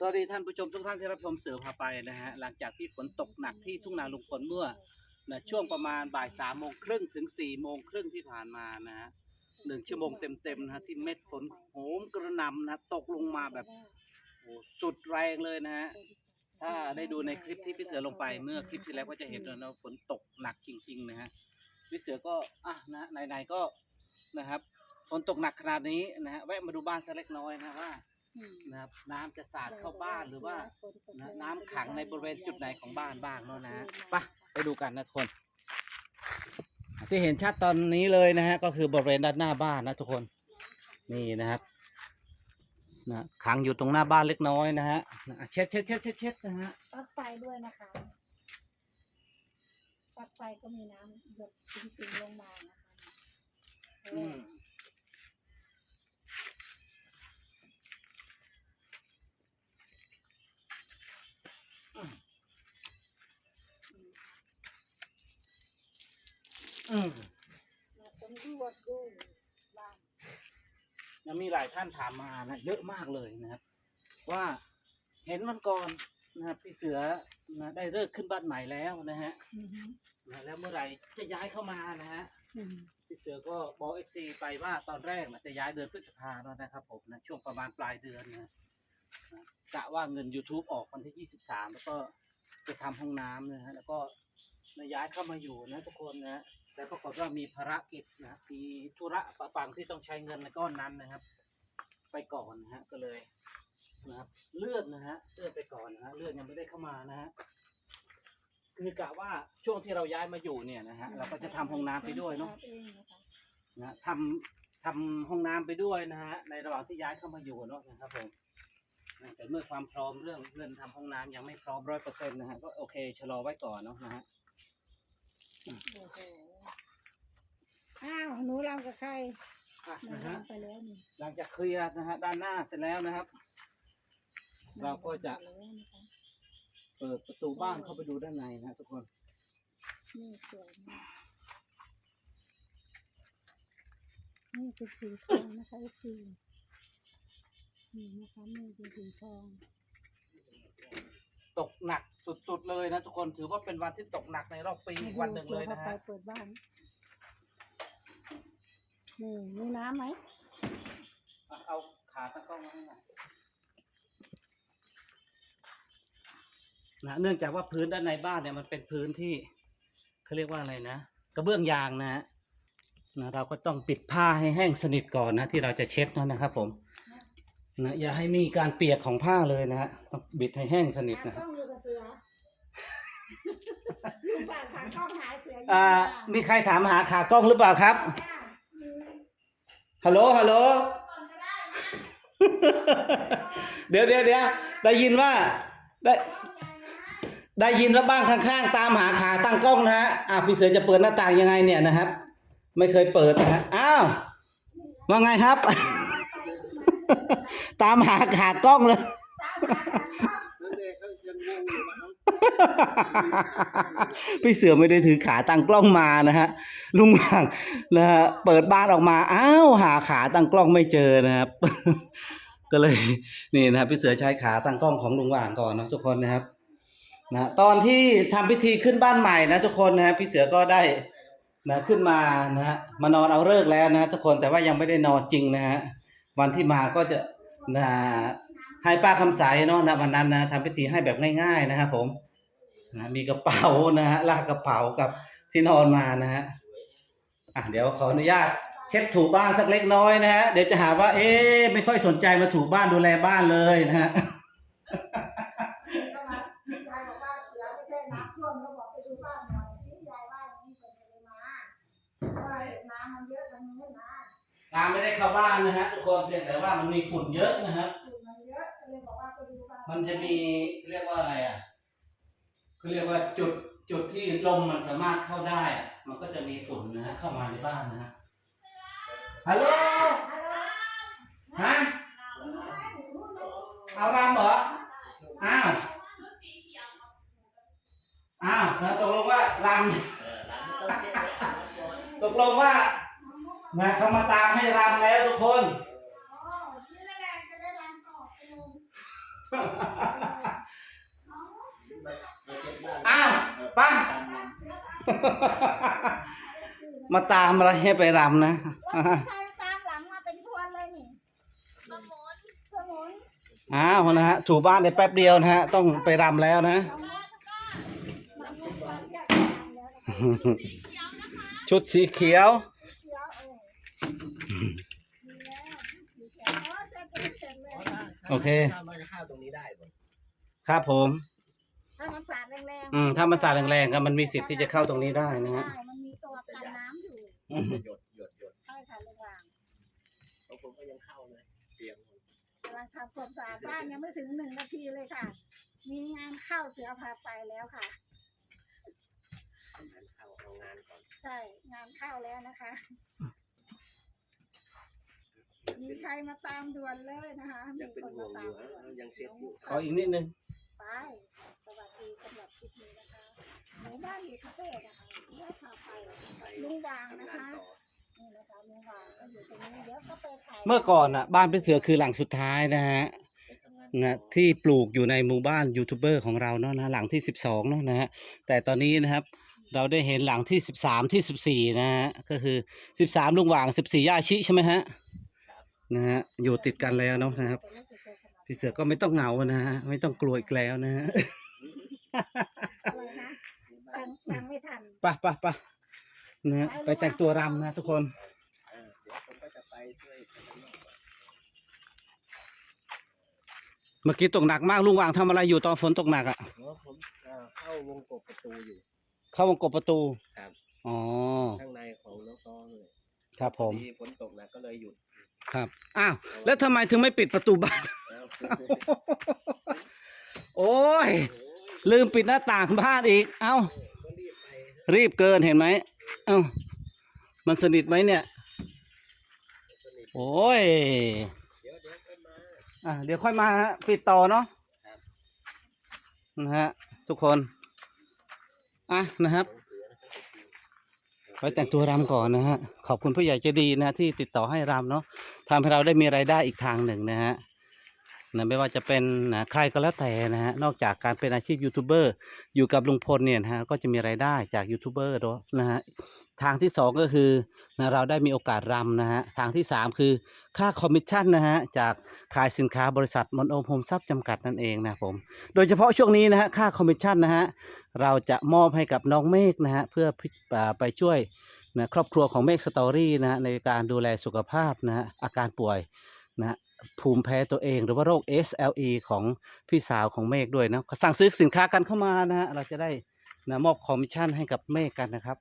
สวัสดีท่านผู้ชมทุกท่านที่รับชมเสือพาไปนะฮะหลังจากที่ฝนตกหนักที่ทุ่งนาลุงพลเมื่อนะช่วงประมาณบ่ายสามโมงครึ่งถึงสี่โมงครึ่งที่ผ่านมานะฮะหนึ่งชั่วโมงเต็มๆนะฮะที่เม็ดฝนโหมกระหน่ำนะตกลงมาแบบโอ้สุดแรงเลยนะฮะถ้าได้ดูในคลิปที่พี่เสือลงไปเมื่อคลิปที่แล้วก็จะเห็นแล้วนะฝนตกหนักจริงๆนะฮะพี่เสือก็อะนะไหนๆก็นะครับฝนตกหนักขนาดนี้นะฮะแวะมาดูบ้านสักเล็กน้อยนะว่า นะครับน้ำจะสาดเข้าบ้านหรือว่านะน้ำขังในบริเวณจุดไหนของบ้านบ้างเนาะนะฮะไปไปดูกันนะทุกคน ที่เห็นชัดตอนนี้เลยนะฮะก็คือบริเวณด้านหน้าบ้านนะทุกคนนี่นะครับนะขังอยู่ตรงหน้าบ้านเล็กน้อยนะฮะนะเช็ดเช็ดเช็ดเช็ดเช็ดนะฮะปลั๊กไฟด้วยนะคะปลั๊กไฟก็มีน้ำหยดจริงๆลงมานะคะอืม อืมมาสำรวจดูบ้านแล้วมีหลายท่านถามมานะเยอะมากเลยนะครับ ว่าเห็นวันก่อนนะครับพี่เสือนะได้เลิกขึ้นบ้านใหม่แล้วนะฮะอือฮึนะแล้วเมื่อไหร่จะย้ายเข้ามานะฮะ อืมพี่เสือก็บอกเอฟซีไปว่าตอนแรกนะจะย้ายเดือนพฤษภาแล้วนะครับผมนะช่วงประมาณปลายเดือนนะนะกะว่าเงิน YouTube ออกวันที่ 23 แล้วก็จะทำห้องน้ำนะฮะแล้วก็นะย้ายเข้ามาอยู่นะทุกคนนะ แต่ปรากฏว่ามีภารกิจนะมีธุระปะปังที่ต้องใช้เงินในก้อนนั้นนะครับ ไปก่อนนะฮะก็เลยนะครับเลื่อนนะฮะเลื่อนไปก่อนนะฮะเลื่อนยังไม่ได้เข้ามานะฮะคือกะว่าช่วงที่เราย้ายมาอยู่เนี่ยนะฮะเราก็จะทำห้องน้ำไปด้วยเนาะทำเองนะคะนะทำทำห้องน้ำไปด้วยนะฮะในระหว่างที่ย้ายเข้ามาอยู่เนาะนะครับผมนะแต่เมื่อความพร้อมเรื่องเรื่องทำห้องน้ำยังไม่พร้อมร้อยเปอร์เซ็นต์นะฮะก็โอเคชะลอไว้ก่อนเนาะนะฮะ อ้โหอ้าวหนูรำกับใครอะหนูนะฮะ รำไปแล้วนี่หลังจากเคลียร์นะฮะด้านหน้าเสร็จแล้วนะครับ เราก็จะ รำไปแล้วนะคะเปิดประตูบ้านเข้าไปดูด้านในนะทุกคน นี่สวยมากนี่เป็นสีทองนะคะไอ้สีนี่นะคะนี่เป็นสีทอง ตกหนักสุดๆเลยนะทุกคนถือว่าเป็นวันที่ตกหนักในรอบปีอีกวันหนึ่งเลยนะสือฮะพาไปเปิดบ้านนี่มีน้ำไหมอะเอาขาตั้งกล้องมาให้หน่อยนะเนื่องจากว่าพื้นด้านในบ้านเนี่ยมันเป็นพื้นที่เขาเรียกว่าอะไรนะกระเบื้องยางนะฮะนะเราก็ต้องปิดผ้าให้แห้งสนิทก่อนนะ ที่เราจะเช็ดนะนะครับผม นะอย่าให้มีการเปียกของผ้าเลยนะฮะต้องบิดให้แห้งสนิทหานะกล้องอยู่กับเสือลุงฝากหากล้องหาเสืออยู่อ่าค่ะมีใครถามหาขากล้องหรือเปล่าครับฮัลโหลฮัลโหลเดี๋ยวเดี๋ยวเดี๋ยวได้ยินว่าได้ได้ยินว่าบ้านข้างๆ ตามหาขาตั้งกล้องนะฮะอะพี่เสือจะเปิดหน้าต่างยังไงเนี่ยนะครับ ไม่เคยเปิดนะฮะอ้าวว่าไงครับ ตามหาขากล้องเลย พี่เสือไม่ได้ถือขาตั้งกล้องมานะฮะ ลุงหว่างนะฮะเปิดบ้านออกมา อ้าวหาขาตั้งกล้องไม่เจอนะครับ ก็เลยนี่นะครับพี่เสือใช้ขาตั้งกล้องของลุงหว่างก่อนนะทุกคนนะครับนะตอนที่ทำพิธีขึ้นบ้านใหม่นะทุกคนนะพี่เสือก็ได้นะขึ้นมานะฮะมานอนเอาเลิกษ์แล้วนะทุกคนแต่ว่ายังไม่ได้นอนจริงนะฮะ วันที่มาก็จะนะให้ป้าคำใสเนาะนะวันนั้นนะทำพิธีให้แบบง่าย ๆนะครับผมนะมีกระเป๋านะฮะลากกระเป๋ากับที่นอนมานะฮะอะเดี๋ยวขออนุญาตเช็ดถูบ้านสักเล็กน้อยนะฮะเดี๋ยวจะหาว่า เอ๊ไม่ค่อยสนใจมาถูบ้านดูแลบ้านเลยนะฮะเสือไม่ใช่น้ำมันเยอะ น้ำไม่ได้เข้าบ้านนะฮะทุกคนเพียงแต่ว่ามันมีฝุ่นเยอะนะครับฝุ่นมันเยอะก็เลยบอกว่าไปดูบ้านมันจะมีเรียกว่าอะไรอะเขาเรียกว่าจุดจุดที่ลมมันสามารถเข้าได้อะมันก็จะมีฝุ่นนะฮะเข้ามาในบ้านนะฮะฮัลโหลฮะเอารำเหรออ้าวอ้าวแล้วตกลงว่ารำตกลงว่า นะเขามาตามให้รำแล้วทุกคนอ๋อนี่แหละจะได้รังต่อไปลงอ้าวป้ามาตามอะไรให้ไปรำนะว่าใครตามหลังมาเป็นทวนเลยนี่สมุนสมุนอ้าวนะฮะถูบ้านได้แป๊บเดียวนะฮะ ต้องไปรำแล้วนะมันมีความอยากทำแล้วนะคะชุดสีเขียว โอเคถ้ามันจะเข้าตรงนี้ได้บ่ครับผม ถ้ามันสาดแรงๆอืมถ้ามันสาดแรงๆก็มันมีสิทธิ์ที่จะเข้าตรงนี้ได้นะฮะ ใช่มันมีตัวกันน้ำอยู่จะหยดหยดหยดใช่ค่ะระหว่างบางคนก็ยังเข้าเลยเตียงกำลังทำความสะอาดบ้านยังไม่ถึงหนึ่งนาทีเลยค่ะ มีงานเข้าเสือพาไปแล้วค่ะ งานเข้าเอางานก่อน ใช่งานเข้าแล้วนะคะ มีใครมาตามด่วนเลยนะคะมียังเป็นคนห่วมางอตามยู่ด่วนฮะยังเช็ดอยู่ขออีกนิดนึง ไปสวัสดีสำหรับคลิปนี้นะคะหมู่บ้านมีคาเฟ่นะคะเสือพาไปไปลุงวางทำนะงานคะต่อ นี่นะคะลุงวางก็อยู่ตรงนี้เดี๋ยวก็ไปถ่ายเมื่อก่อนอะบ้านเป็นเสือคือหลังสุดท้ายนะฮะไปทำงานนะต่อที่ปลูกอยู่ในหมู่บ้านยูทูบเบอร์ของเราเนาะนะหลังที่สิบสองเนาะนะฮะแต่ตอนนี้นะครับ เราได้เห็นหลังที่สิบสามที่สิบสี่นะฮะก็คือสิบสามลุงหว่างสิบสี่ย่าชิใช่ไหมฮะ นะฮะอยู่ติดกันแล้วเนาะนะครับ พี่เสือก็ไม่ต้องเหงานะฮะไม่ต้องกลัวอีกแล้วนะฮะอะไรนะฟังฟังไม่ทันไปะปะปะนะฮะไปแต่งตัวรำนะทุกคนเออเดี๋ยวผมก็จะไปช่วยกันนอกก่อนเมื่อกี้ตกหนักมากลุงหว่างทำอะไรอยู่ตอนฝนตกหนักอะเพราะว่าผมเอ่อเข้าวงกบประตูอยู่ เข้าวงกบประตูครับ อ๋อข้างในของน้องต้อเลยครับผม พอดีฝนตกหนักก็เลยหยุด ครับ อ้าว แล้วทำไมถึงไม่ปิดประตูบ้านแล้วโอ้ยโอ้ย ลืมปิดหน้าต่างบ้านอีก เอ้าก็รีบไปฮะรีบเกินเห็นไหม เอ้า มันสนิทไหมเนี่ยสนิทโอ้ยเดี๋ยวเดี๋ยวค่อยมาอะเดี๋ยวค่อยมาฮะปิดต่อเนาะครับนะฮะ ทุกคน อะนะครับของเสือนะครับ ไว้แต่งตัวรำก่อนนะฮะ ขอบคุณผู้ใหญ่ใจดีนะที่ติดต่อให้รำเนาะทำให้เราได้มีรายได้อีกทางหนึ่งนะฮะ นะไม่ว่าจะเป็นนะใครก็แล้วแต่นะฮะนอกจากการเป็นอาชีพยูทูบเบอร์อยู่กับลุงพลเนี่ยนะฮะก็จะมีรายได้จากยูทูบเบอร์ด้วยนะฮะทางที่สองก็คือนะเราได้มีโอกาสรำนะฮะทางที่สามคือค่าคอมมิชชั่นนะฮะจากขายสินค้าบริษัทมอนโอมโฮมซับจำกัดนั่นเองนะผมโดยเฉพาะช่วงนี้นะฮะค่าคอมมิชชั่นนะฮะเราจะมอบให้กับน้องเมฆนะฮะเพื่อไปช่วยนะครอบครัวของเมฆสตอรี่นะฮะในการดูแลสุขภาพนะฮะอาการป่วยนะ ภูมิแพ้ตัวเอง หรือว่าโรค SLE ของพี่สาวของเมฆด้วยนะสั่งซื้อสินค้ากันเข้ามานะฮะเราจะได้นะมอบคอมมิชชั่นให้กับเมฆกันนะครับ